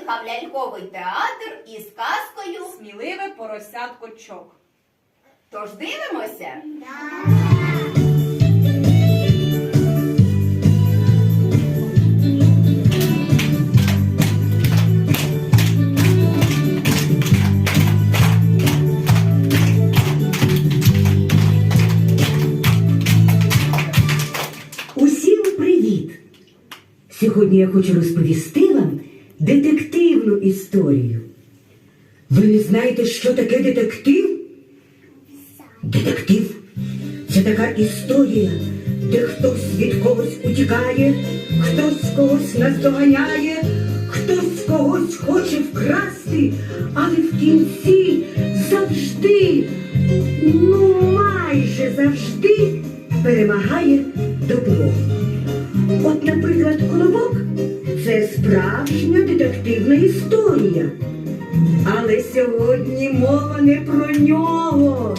приїхав ляльковий театр із казкою. Сміливе поросятко чок. Тож дивимося. Усім привіт! Сьогодні я хочу розповісти детективну історію. Ви не знаєте, що таке детектив? Детектив це така історія, де хтось від когось утікає, хтось когось наздоганяє, хтось когось хоче вкрасти, але в кінці завжди, ну майже завжди перемагає добро. От, наприклад, колобок це справжня детективна історія. Але сьогодні мова не про нього.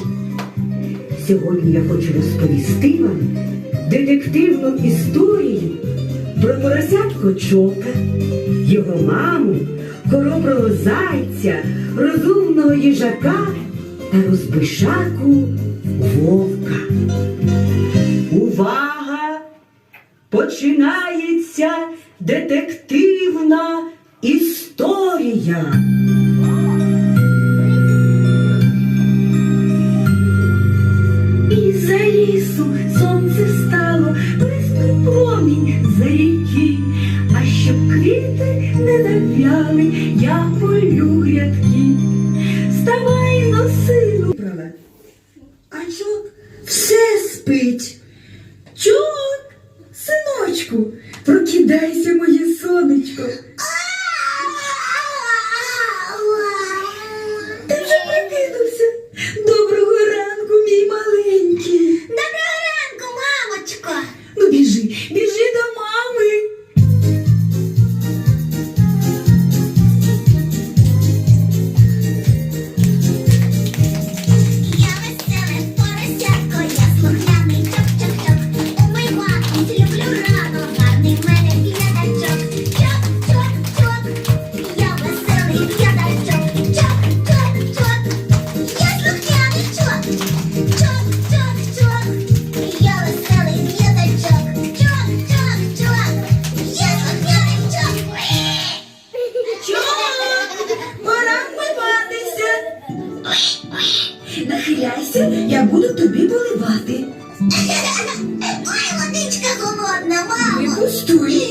Сьогодні я хочу розповісти вам детективну історію про поросятко Чока, його маму, хороброго зайця, розумного їжака та розбишаку вовка. Увага! Починається детективна історія. І за лісу сонце стало, блиснув промінь за ріки, а щоб квіти не нав'яли, я полю грядки. Вставай, но, сину, Брала. А чок все спить. чок, синочку, прокидайся, моє сонечко. Ой, водичка холодна, Не мамо. пустуй.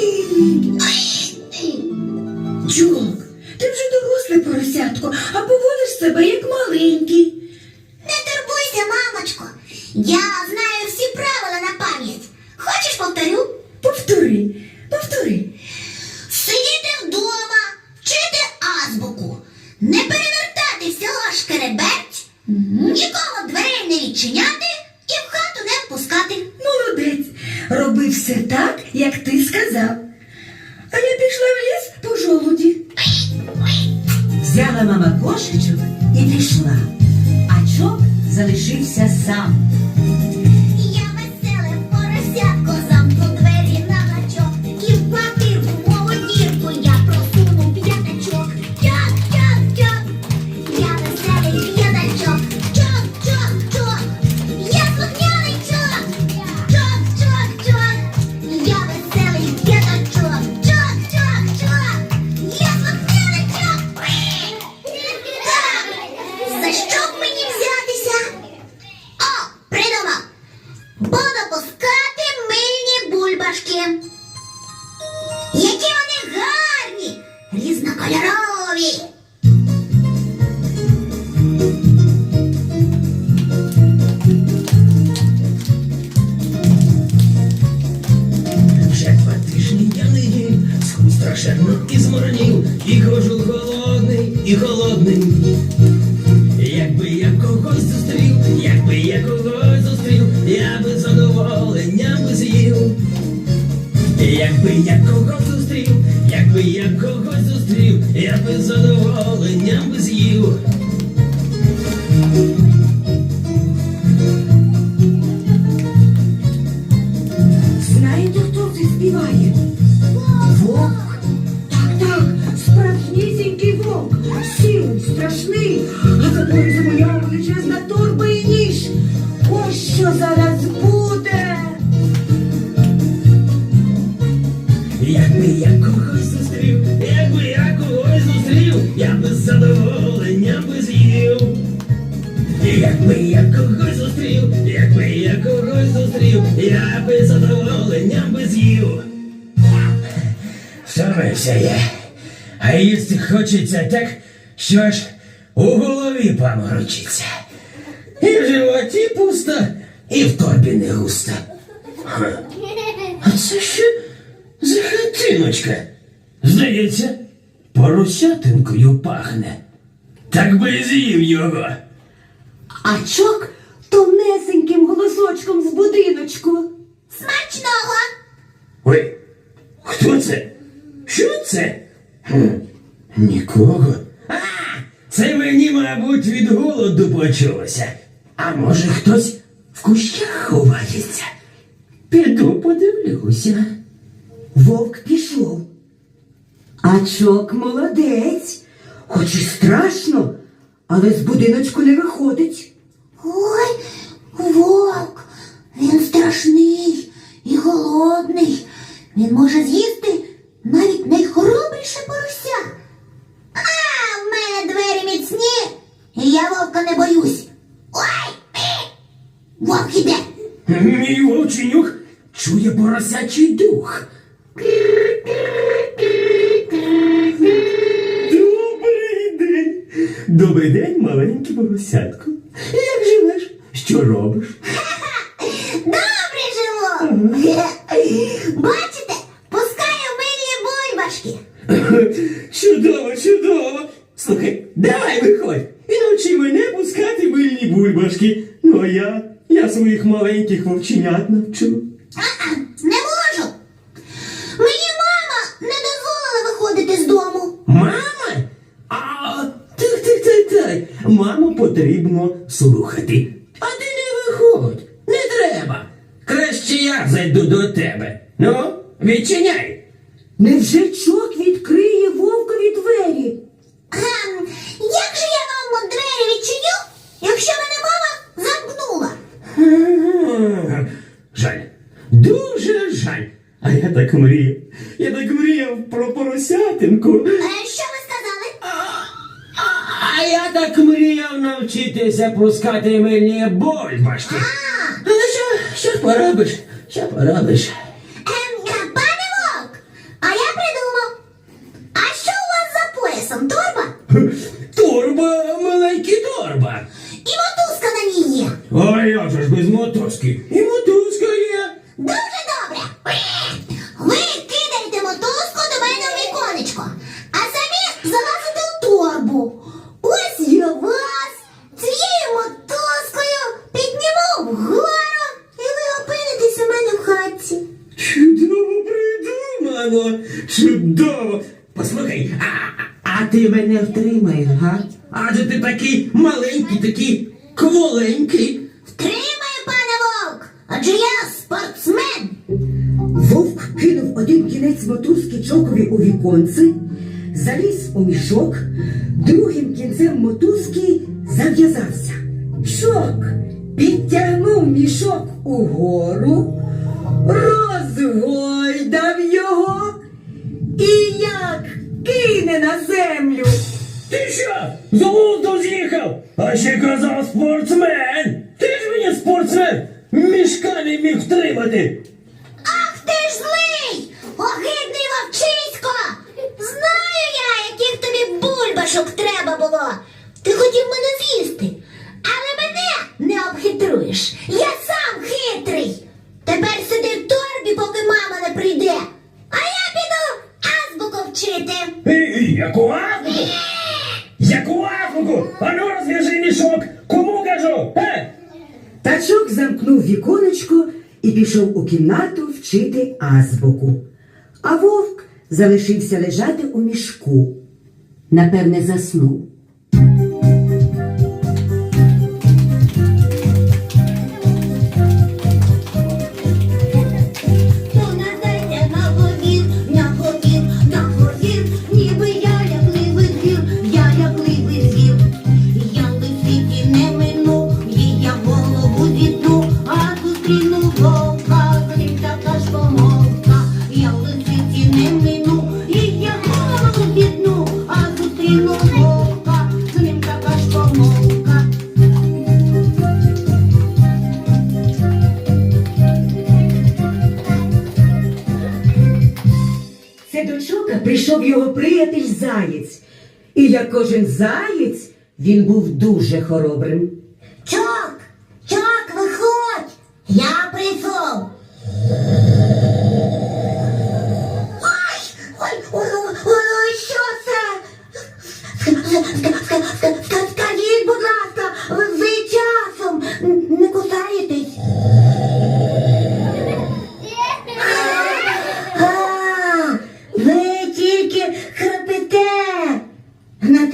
Чок, ти вже доросле поросятко, а поводиш себе як маленький. Не турбуйся, мамочко. Я знаю Взяла мама кошечок і пішла, а чок залишився сам. Страшенно і зморнів, і хожу холодний, і голодний. Якби я когось зустрів, якби я когось зустрів, я би задоволенням би з'їв. Втомився я. А їсти хочеться так, що аж у голові паморочиться. І в животі пусто, і в торбі не густо. А це що за хатиночка? Здається, поросятинкою пахне. Так би з'їв його. А чок тонесеньким голосочком з будиночку. Смачного! Ой, хто це? Що це? Хм, нікого. А, це мені, мабуть, від голоду почулося. А може хтось в кущах ховається? Піду подивлюся. Вовк пішов. А чок молодець, хоч і страшно, але з будиночку не виходить. Ой, вовк, він страшний і голодний. Він може з'їсти навіть найхоробріше порося. А, в мене двері міцні, і я вовка не боюсь. Ой! Вовк іде. Мій вовчий нюх чує поросячий дух. Добрий день, маленький поросятко. Чудово, чудово. Слухай, давай виходь і навчи мене пускати мильні бульбашки. Ну а я, я своїх маленьких вовченят навчу. А-а, не можу. Мені мама не дозволила виходити з дому. Мама? А, так, так, так, так. Маму потрібно слухати. А ти не виходь, не треба. Краще я зайду до тебе. Ну, відчиняй. Невже чок відкриє вовкові двері? Ем, як же я вам двері відчиню, якщо мене мама замкнула? Жаль. Дуже жаль. А я так мріяв. Я так мріяв про поросятинку. Е, що ви сказали? А я так мріяв навчитися пускати мильні бульбашки. Але що, що поробиш? Що поробиш? Ем, е, пане вовк, а я придумав. А що у вас за поясом? Торба? Торба, маленький торба. І мотузка на ній є. А як же ж без мотузки? І мотузка є. Дуже добре. Ви кидаєте мотузку до мене в віконечко, а самі залазите у торбу. Ось я вас цією мотузкою підніму вгору, і ви опинитесь у мене в хатці. Чудово придумано. Чудово. Послухай, а, а ти мене втримаєш, га? Адже ти такий маленький, такий кволенький. Втримаю, пане вовк, адже я спортсмен. Вовк кинув один кінець мотузки чокові у віконце, заліз у мішок, другим кінцем мотузки зав'язався. Чок підтягнув мішок угору, розгойдав його і як кине на землю. Ти що? З глузду з'їхав? А ще казав спортсмен. Ти ж мені спортсмен. Мішка не міг втримати. Ах ти ж злий! Огидний вовчисько! Знаю я, яких тобі бульбашок треба було. Ти хотів мене з'їсти, віконечко і пішов у кімнату вчити азбуку. А вовк залишився лежати у мішку. Напевне, заснув. І як кожен заєць, він був дуже хоробрим. Чок, чок, виходь, я прийшов.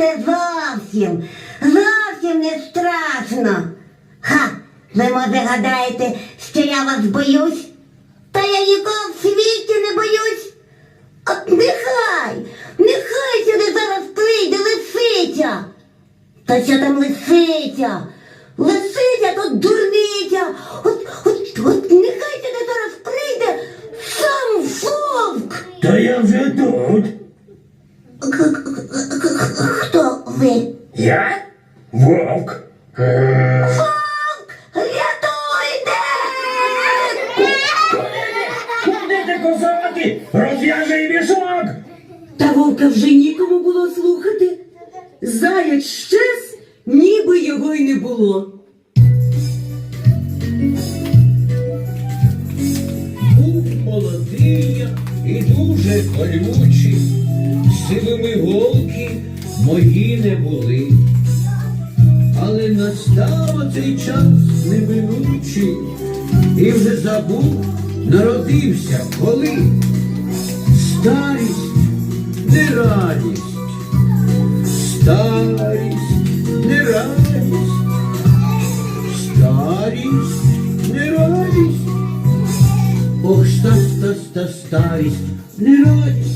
Це зовсім, зовсім не страшно. Ха, ви може гадаєте, що я вас боюсь? Та я нікого в світі не боюсь. От нехай, нехай сюди зараз прийде лисиця. Та що там лисиця? Лисиця то дурниця. От, от, от нехай сюди зараз прийде сам вовк. Та я вже тут. Хто? Я? Вовк. Вовк! Рятуйте! Куди ти козаки? Розв'яжи мішок! Та вовка вже нікому було слухати. Заєць щез, ніби його й не було. Був молодий я і дуже колючий, сивими голки мої не були. Але настав цей час неминучий, і вже забув, народився коли. Старість не радість, старість не радість, старість не радість. Ох, ста, ста, ста, старість, не радість.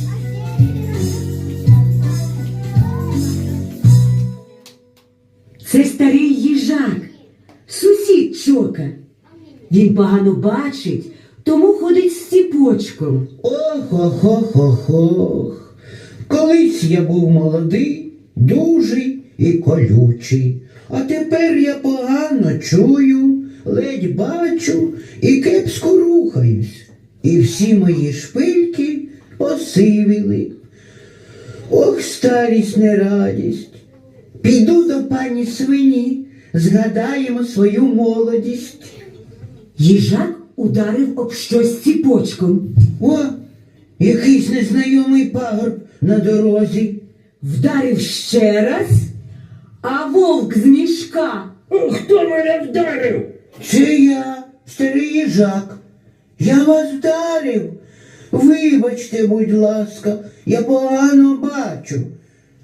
Він погано бачить, тому ходить з ціпочком. Ох, ох, ох, ох, ох. Колись я був молодий, дужий і колючий. А тепер я погано чую, ледь бачу і кепсько рухаюсь. І всі мої шпильки посивіли. Ох, старість не радість. Піду до пані свині, згадаємо свою молодість. Їжак ударив об щось ціпочком. О, якийсь незнайомий пагорб на дорозі. Вдарив ще раз, а вовк з мішка. Хто мене вдарив? Це я, старий їжак. Я вас вдарив. Вибачте, будь ласка, я погано бачу.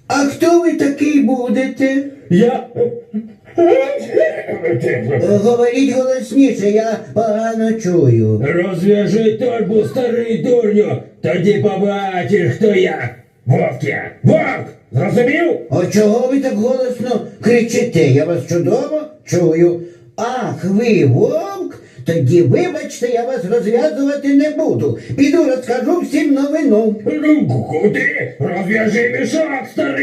А хто ви такий будете? Я. Говоріть голосніше, я погано чую. Розв'яжи торбу, старий дурню, тоді побачиш, хто я. Вовк я. Вовк! Зрозумів? А чого ви так голосно кричите? Я вас чудово чую. Ах, ви вовк? Тоді вибачте, я вас розв'язувати не буду. Піду розкажу всім новину. Ну, куди? Розв'яжи мішок, старий.